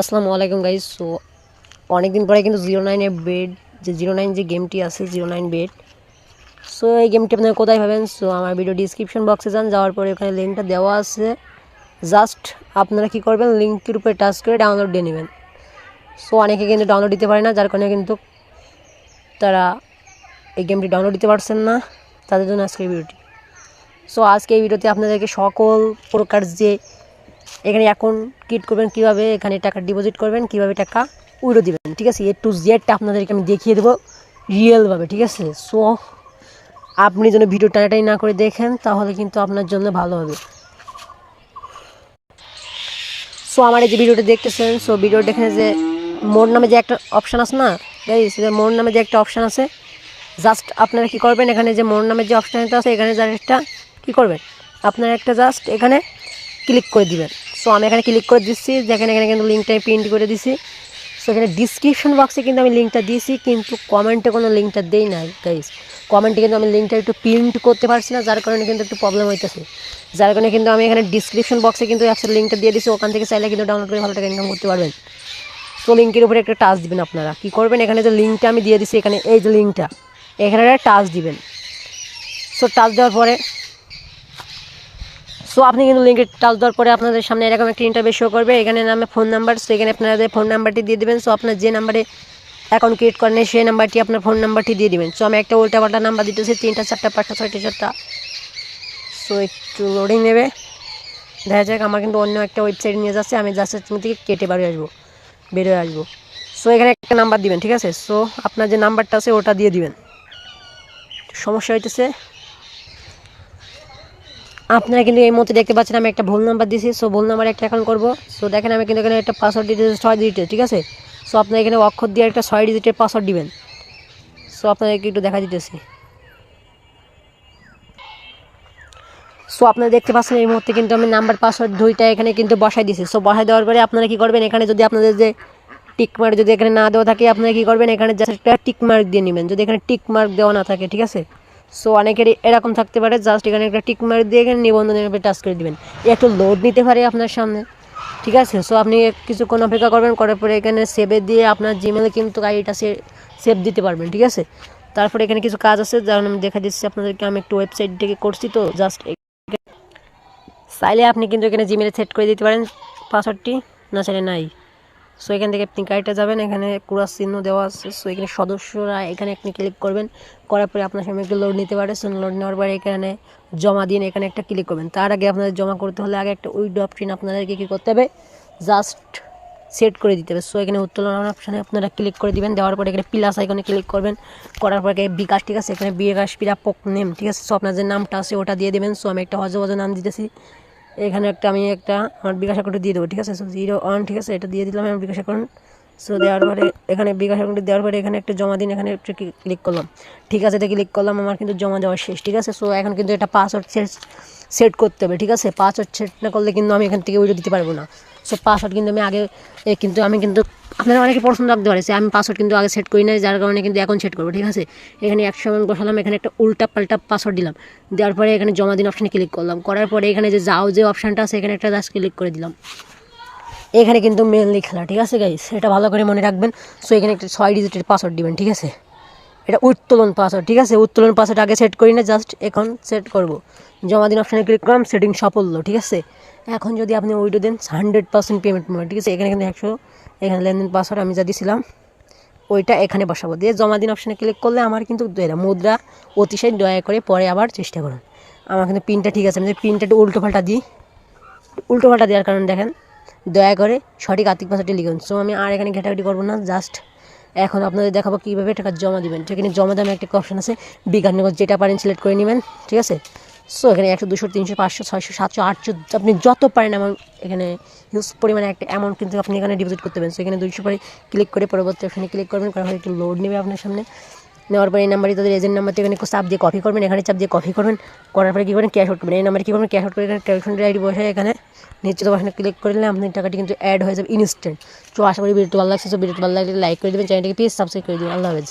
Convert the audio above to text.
আসসালামু আলাইকুম guys so অনেকদিন পরে কিন্তু জিরো নাইনের বেড যে জিরো নাইন যে গেমটি আছে জিরো নাইন বেড সো এই গেমটি আপনারা কোথায় পাবেন? সো আমার ভিডিও ডিসক্রিপশন বক্সে যান, যাওয়ার পরে ওখানে লিঙ্কটা দেওয়া আছে। জাস্ট আপনারা কি করবেন? লিঙ্কের উপরে টাচ করে ডাউনলোড দিয়ে নেবেন। সো অনেকে কিন্তু ডাউনলোড দিতে পারে না, যার কারণে কিন্তু তারা এই গেমটি ডাউনলোড দিতে পারছেন না। তাদের জন্য আজকে এই ভিডিওটি সো আজকে এই ভিডিওতে আপনাদেরকে সকল প্রকার যে এখানে অ্যাকাউন্ট ক্রিয়েট করবেন কীভাবে, এখানে টাকা ডিপোজিট করবেন, কীভাবে টাকা উইডো দিবেন, ঠিক আছে? এ টু জেডটা আপনাদেরকে আমি দেখিয়ে দেবো রিয়েলভাবে ঠিক আছে? সো আপনি যেন ভিডিও টানাটাই না করে দেখেন, তাহলে কিন্তু আপনার জন্য ভালো হবে। সো আমার এই যে ভিডিওটা দেখতেছেন সো ভিডিওটা এখানে যে মোর নামে যে একটা অপশান আছে না মোর নামে যে একটা অপশান আছে জাস্ট আপনারা কি করবেন, এখানে যে মোর নামে যে অপশানটা আছে, এখানে যার একটা কী করবেন? আপনারা একটা জাস্ট এখানে ক্লিক করে দিবেন। সো আমি এখানে ক্লিক করে দিচ্ছি যেখানে এখানে কিন্তু লিঙ্কটা প্রিন্ট করে দিছি। সো এখানে ডিসক্রিপশন বক্সে কিন্তু আমি লিঙ্কটা দিয়েছি, কিন্তু কমেন্টে কোনো লিঙ্কটা দেই না গাইস কমেন্টে কিন্তু আমি লিঙ্কটা একটু প্রিন্ট করতে পারছি না, যার কারণে কিন্তু একটু প্রবলেম হইতেছে। যার কারণে কিন্তু আমি এখানে ডিসক্রিপশন বক্সে কিন্তু অ্যাপসের লিঙ্কটা দিয়ে দিচ্ছি ওখান থেকে চাইলে কিন্তু ডাউনলোড করে ভালো টাকা ইনকাম করতে পারবেন। সো লিঙ্কের উপরে একটা টাচ দিবেন আপনারা। কী করবেন? এখানে যে লিঙ্কটা আমি দিয়ে দিচ্ছি এখানে এই যে লিঙ্কটা এখানে একটা টাচ দিবেন। সো টাচ দেওয়ার পরে সো আপনি কিন্তু লিঙ্কে টাচ দেওয়ার পরে আপনাদের সামনে এরকম একটা ইন্টারভিউ শো করবে। এখানে নামে ফোন নাম্বার সো এখানে আপনাদের ফোন নাম্বারটি দিয়ে দেবেন। সো আপনার যে নাম্বারে অ্যাকাউন্ট ক্রিয়েট করেন, সেই নাম্বারটি আপনার ফোন নাম্বারটি দিয়ে দিবেন। সো আমি একটা উল্টা পাল্টা নাম্বার দিতেছি, তিনটা, চারটা, পাঁচটা, ছয়টা চারটা সো একটু লোডিং নেবে। দেখা যাক, আমার কিন্তু অন্য একটা ওয়েবসাইট নিয়ে যাচ্ছে, আমি তুমি থেকে কেটে বাড়ি আসব, বেরোয় আসব। সো এখানে একটা নাম্বার দিবেন, ঠিক আছে? সো আপনার যে নাম্বারটা আছে, ওটা দিয়ে দিবেন। সমস্যা হইতেছে আপনারা কিন্তু এই মুহূর্তে দেখতে পাচ্ছেন আমি একটা ভুল নাম্বার দিয়েছি সো ভুল নাম্বার একটা অ্যাকাউন্ট করব। সো দেখেন আমি কিন্তু এখানে একটা পাসওয়ার্ড দিতেছি ছয় ডিজিটের ঠিক আছে? সো আপনার এখানে অক্ষর দিয়ে একটা ছয় ডিজিটের পাসওয়ার্ড দিবেন। সো আপনাদেরকে একটু দেখা দিতেছি। সো আপনারা দেখতে পাচ্ছেন এই মুহূর্তে কিন্তু আমি নাম্বার পাসওয়ার্ড দুইটা এখানে কিন্তু বসাই দিয়েছি। সো বসাই দেওয়ার পরে আপনারা কী করবেন? এখানে যদি আপনাদের যে টিক মার্ক যদি এখানে না দেওয়া থাকে, আপনারা কী করবেন? এখানে জাস্ট একটা টিক মার্ক দিয়ে নেবেন। যদি এখানে টিক মার্ক দেওয়া না থাকে, ঠিক আছে? সো অনেকেরই এরকম থাকতে পারে জাস্ট এখানে একটা টিক মারি দিয়ে এখানে নিবন্ধনের উপরে টাচ করে দেবেন। একটু লোড নিতে পারে আপনার সামনে, ঠিক আছে? সো আপনি কিছুক্ষণ অপেক্ষা করবেন, করার পরে এখানে সেভে দিয়ে আপনার জিমেলে কিন্তু আইডিটা সেভ দিতে পারবেন, ঠিক আছে? তারপরে এখানে কিছু কাজ আছে, যেমন আমি দেখা দিচ্ছি আপনাদেরকে, আমি একটু ওয়েবসাইট থেকে করছি তো জাস্ট চাইলে আপনি কিন্তু এখানে জিমেলে সেট করে দিতে পারেন পাসওয়ার্ডটি না চাইলে নাই। সো এখান থেকে আপনি গাড়িটা যাবেন, এখানে কুড়ার চিহ্ন দেওয়া আছে। সো এখানে সদস্যরা এখানে আপনি ক্লিক করবেন। করার পরে আপনার সামনে একটু লোড নিতে পারে। সো লোড নেওয়ার পরে এখানে জমা দিন এখানে একটা ক্লিক করবেন। তার আগে আপনাদের জমা করতে হলে আগে একটা উইড অপশন আপনাদেরকে কী করতে হবে? জাস্ট সেট করে দিতে হবে। সো এখানে উত্তোলন অপশানে আপনারা ক্লিক করে দিবেন। দেওয়ার পরে এখানে প্লাস আইকনে ক্লিক করবেন। করার পরে বিকাশ, ঠিক আছে? এখানে বিকাশ পিরাপক নেম ঠিক আছে? সো আপনার যে নামটা আছে, ওটা দিয়ে দেবেন। সো আমি একটা হজ হজ নাম দিতেছি। এখানে একটা আমি একটা আমার বিকাশ অ্যাকাউন্টে দিয়ে দেবো, ঠিক আছে? সো জিরো ওয়ান ঠিক আছে? এটা দিয়ে দিলাম আমার বিকাশ অ্যাকাউন্ট সো দেওয়ার পরে এখানে বিকাশ অ্যাকাউন্টে দেওয়ার পরে এখানে একটা জমা দিন, এখানে একটু ক্লিক করলাম। ঠিক আছে, এটা ক্লিক করলাম, আমার কিন্তু জমা দেওয়া শেষ, ঠিক আছে? সো এখন কিন্তু এটা পাসওয়ার্ড সেট করতে হবে, ঠিক আছে? পাসওয়ার্ড সেট না করলে কিন্তু আমি এখান থেকে উইডিও দিতে পারব না। সো পাসওয়ার্ড কিন্তু আমি আগে কিন্তু আমি কিন্তু, আপনারা অনেকে পছন্দ রাখতে পারে আমি পাসওয়ার্ড কিন্তু আগে সেট করি নাই, যার কারণে কিন্তু এখন সেট করব, ঠিক আছে? এখানে একশো মান বসালাম, এখানে একটা উল্টা পাল্টা পাসওয়ার্ড দিলাম। দেওয়ার পরে এখানে জমা দিন অপশানে ক্লিক করলাম। করার পরে এখানে যে যাও যে অপশানটা আছে, এখানে একটা জাস্ট ক্লিক করে দিলাম। এখানে কিন্তু মেনলি খেলা, ঠিক আছে গাইস এটা ভালো করে মনে রাখবেন। সো এখানে একটা ছয় ডিজিটের পাসওয়ার্ড দিবেন, ঠিক আছে? এটা উত্তোলন পাসওয়ার্ড ঠিক আছে? উত্তোলন পাসওয়ার্ড আগে সেট করি না জাস্ট এখন সেট করব। জমা দিন অপশানে ক্লিক করলাম সেটিং সাফল্য, ঠিক আছে? এখন যদি আপনি উইডো দেন হান্ড্রেড পার্সেন্ট পেমেন্ট পাবেন ঠিক আছে? এখানে কিন্তু একশো, এখানে লেনদেন পাসওয়ার্ড আমি যা দিয়েছিলাম ওইটা এখানে বসাবো। দিয়ে জমা দিন অপশানে ক্লিক করলে আমার কিন্তু মুদ্রা অতিশয় দয়া করে পরে আবার চেষ্টা করুন। আমার কিন্তু পিনটা ঠিক আছে, আমি যদি পিনটা একটু উল্টো পাল্টা দিই, উল্টো পাল্টা দেওয়ার কারণে দেখেন, দয়া করে সঠিক আর্থিক পাসওয়ার্ডটি লিখুন। সো আমি আর এখানে ঘেটাঘেটি করব না জাস্ট এখন আপনাদের দেখাবো কীভাবে টাকা জমা দিবেন। আছে জমা দামে একটা অপশান আছে বিজ্ঞান যেটা পারেন সিলেক্ট করে নেবেন, ঠিক আছে? সো এখানে একশো দুশো, তিনশো, পাঁচশো, ছয়শো, সাতশো, আটশো, আপনি যত পারেন অ্যামাউন্ট এখানে হিউজ পরিমাণে একটা অ্যামাউন্ট কিন্তু আপনি এখানে ডিপোজিট করতে পারেন। সো এখানে দুইশো পরে ক্লিক করে পরবর্তী অপশানে ক্লিক করবেন কারণ একটু লোড নেবে আপনার সামনে। নেওয়ার পরে এই নাম্বারে তাদের এজেন্ট নাম্বার এখানে চাপ দিয়ে কপি করবেন। এখানে চাপ দিয়ে কপি করবেন। করার পরে কী করবেন? ক্যাশ আউট করবেন। এই নাম্বারে কী করবেন? ক্যাশ আউট করে এখানে ক্যাশ আইডি বসে এখানে। নিশ্চিত বাসনে ক্লিক করলে আপনার টাকাটি কিন্তু অ্যাড হয়ে যাবে ইনস্ট্যান্ট তো আশা করি ভিডিওটি ভালো লাগছে। তো ভিডিওটি ভালো লাগলে লাইক করে দেবেন। চ্যানেলটিকে প্লিজ সাবস্ক্রাইব করে দেবেন। আল্লাহ হাফেজ।